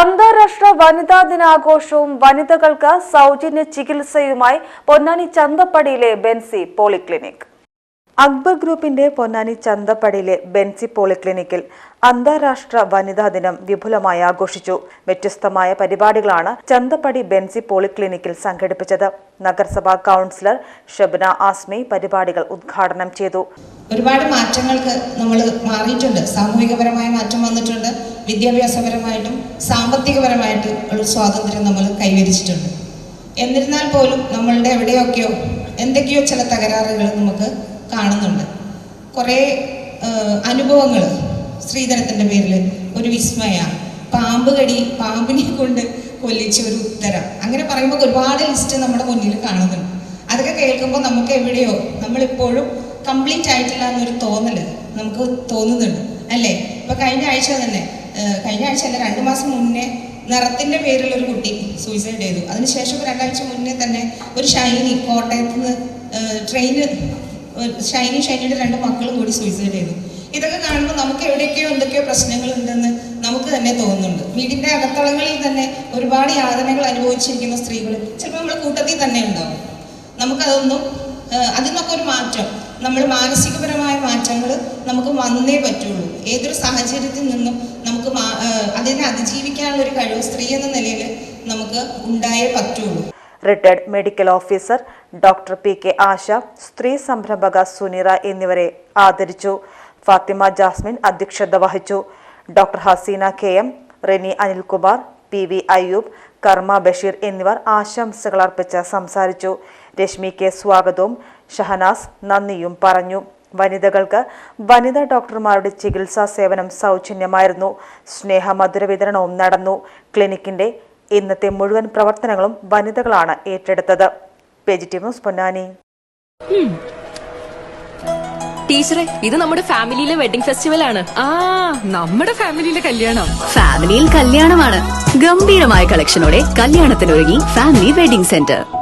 അന്താരാഷ്ട്ര വനിതാ ദിനാഘോഷവും വനിതകൾക്ക് സൗജന്യ ചികിത്സയുമായി പൊന്നാനി ചന്തപ്പടിയിലെ ബെൻസി പോളിക്ലിനിക്. അക്ബർ ഗ്രൂപ്പിന്റെ പൊന്നാനി ചന്തപ്പടിയിലെ ബെൻസി പോളിക്ലിനിക്കിൽ അന്താരാഷ്ട്ര വനിതാ ദിനം വിപുലമായി ആഘോഷിച്ചു. വ്യത്യസ്തമായ പരിപാടികളാണ് ചന്തപ്പടി ബെൻസി പോളിക്ലിനിക്കിൽ സംഘടിപ്പിച്ചത്. നഗരസഭാ കൗൺസിലർ ഷബ്ന ആസ്മി പരിപാടികൾ ഉദ്ഘാടനം ചെയ്തു. ഒരുപാട് മാറ്റങ്ങൾക്ക് നമ്മൾ മാറിയിട്ടുണ്ട്. സാമൂഹികപരമായ മാറ്റം വന്നിട്ടുണ്ട്. വിദ്യാഭ്യാസപരമായിട്ടും സാമ്പത്തികപരമായിട്ടും ഉള്ള സ്വാതന്ത്ര്യം നമ്മൾ കൈവരിച്ചിട്ടുണ്ട്. എന്നിരുന്നാൽ പോലും നമ്മളുടെ എവിടെയൊക്കെയോ എന്തൊക്കെയോ ചില തകരാറുകൾ നമുക്ക് കാണുന്നുണ്ട്. കുറേ അനുഭവങ്ങൾ സ്ത്രീധനത്തിന്റെ പേരിൽ ഒരു വിസ്മയ പാമ്പ് കടി പാമ്പിനെ കൊണ്ട് കൊല്ലിച്ച ഒരു ഉത്തരം. അങ്ങനെ പറയുമ്പോൾ ഒരുപാട് ലിസ്റ്റ് നമ്മുടെ മുന്നിൽ കാണുന്നുണ്ട്. അതൊക്കെ കേൾക്കുമ്പോൾ നമുക്ക് എവിടെയോ നമ്മളിപ്പോഴും കംപ്ലീറ്റ് ആയിട്ടില്ല എന്നൊരു തോന്നൽ നമുക്ക് തോന്നുന്നുണ്ട് അല്ലേ? ഇപ്പൊ കഴിഞ്ഞ ആഴ്ച തന്നെ കഴിഞ്ഞ ആഴ്ച അല്ല രണ്ട് മാസം മുന്നേ നിറത്തിന്റെ പേരിൽ ഒരു കുട്ടി സൂയിസൈഡ് ചെയ്തു. അതിനുശേഷം രണ്ടാഴ്ച മുന്നേ തന്നെ ഒരു ഷൈനി കോട്ടയത്ത് നിന്ന് ട്രെയിന് ഷൈനി ഷൈനിയുടെ രണ്ട് മക്കളും കൂടി സൂയിസൈഡ് ചെയ്തു. ഇതൊക്കെ കാണുമ്പോൾ നമുക്ക് എവിടെയൊക്കെയോ എന്തൊക്കെയോ പ്രശ്നങ്ങളുണ്ടെന്ന് നമുക്ക് തന്നെ തോന്നുന്നുണ്ട്. വീടിന്റെ അകത്തളങ്ങളിൽ തന്നെ ഒരുപാട് യാതനകൾ അനുഭവിച്ചിരിക്കുന്ന സ്ത്രീകൾ ചിലപ്പോൾ നമ്മുടെ കൂട്ടത്തിൽ തന്നെ ഉണ്ടാവും. നമുക്കതൊന്നും അതിനൊക്കെ ഒരു മാറ്റം. നമ്മൾ മാനസികപരമായ മാറ്റങ്ങൾ നമുക്ക് വന്നേ പറ്റുള്ളൂ. ഏതൊരു സാഹചര്യത്തിൽ നിന്നും നമുക്ക് അതിനെ അതിജീവിക്കാനുള്ള ഒരു കഴിവ് സ്ത്രീ എന്ന നിലയിൽ നമുക്ക് ഉണ്ടായേ പറ്റുള്ളൂ. Retired medical officer doctor P K Asha സ്ത്രീ സംരംഭക സുനിറ എന്നിവരെ ആദരിച്ചു. ഫാത്തിമ ജാസ്മിൻ അധ്യക്ഷത വഹിച്ചു. Doctor Haseena K M Reni Anilkumar P V Ayyoob Karma Basheer എന്നിവർ ആശംസകൾ അർപ്പിച്ച് സംസാരിച്ചു. രശ്മി കെ സ്വാഗതവും ഷഹനാസ് നന്ദിയും പറഞ്ഞു. വനിതകൾക്ക് വനിതാ ഡോക്ടർമാരുടെ ചികിത്സാ സേവനം സൗജന്യമായിരുന്നു. സ്നേഹമധുര വിതരണവും നടന്നു. ക്ലിനിക്കിന്റെ ഇന്നത്തെ മുഴുവൻ പ്രവർത്തനങ്ങളും വനിതകളാണ് ഏറ്റെടുത്തത്. ന്യൂസ് പൊന്നാനി. ടീച്ചറെ ഇത് നമ്മുടെ ഫാമിലിയിലെ വെഡിംഗ് ഫെസ്റ്റിവൽ ആണ് ആ നമ്മുടെ ഫാമിലിയിലെ കല്യാണം. ഫാമിലിയിൽ കല്യാണമാണ്. ഗംഭീരമായ കളക്ഷനോടെ കല്യാണത്തിനൊരുങ്ങി ഫാമിലി വെഡിംഗ് സെന്റർ.